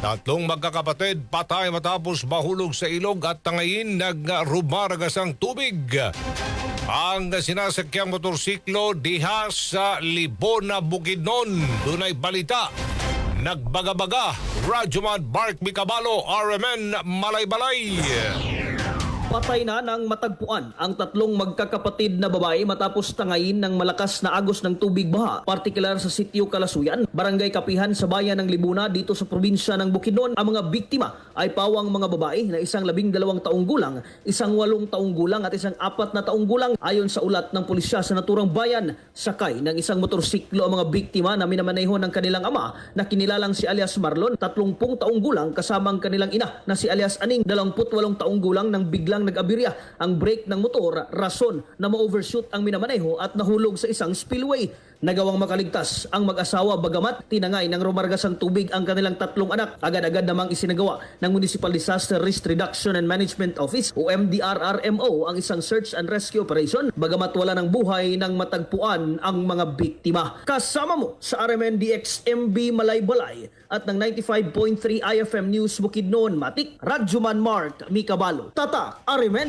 Tatlong magkakapatid patay matapos mahulog sa ilog at tangayin nagrumaragas ang tubig. Ang sinasakyang motorsiklo diha sa Libona, Bukidnon. Dunay balita. Nagbaga-baga. Radyoman Mark Micabalo, RMN Malay-Balay. Patay na ng matagpuan ang tatlong magkakapatid na babae matapos tangayin ng malakas na agos ng tubig baha, partikular sa sitio Kalasuyan, barangay Kapihan sa bayan ng Libuna dito sa probinsya ng Bukidnon. Ang mga biktima ay pawang mga babae na isang labing dalawang taong gulang, isang walong taong gulang at isang apat na taong gulang ayon sa ulat ng pulisya sa naturang bayan. Sakay ng isang motorsiklo ang mga biktima na minamaneho ng kanilang ama na kinilalang si alias Marlon, 30 taong gulang kasama ang kanilang ina na si alias Aning, 28 taong gulang nang biglang nag-abirya ang brake ng motor, rason na ma-overshoot ang minamaneho at nahulog sa isang spillway. Nagawang makaligtas ang mag-asawa bagamat tinangay ng rumargas ang tubig ang kanilang tatlong anak. Agad-agad namang isinagawa ng Municipal Disaster Risk Reduction and Management Office o MDRRMO ang isang search and rescue operation bagamat wala ng buhay ng matagpuan ang mga biktima. Kasama mo sa RMNDX MB Malaybalay at ng 95.3 IFM News Bukidnon Matik, Radyoman Mart Mikabalo. Tata, RMN!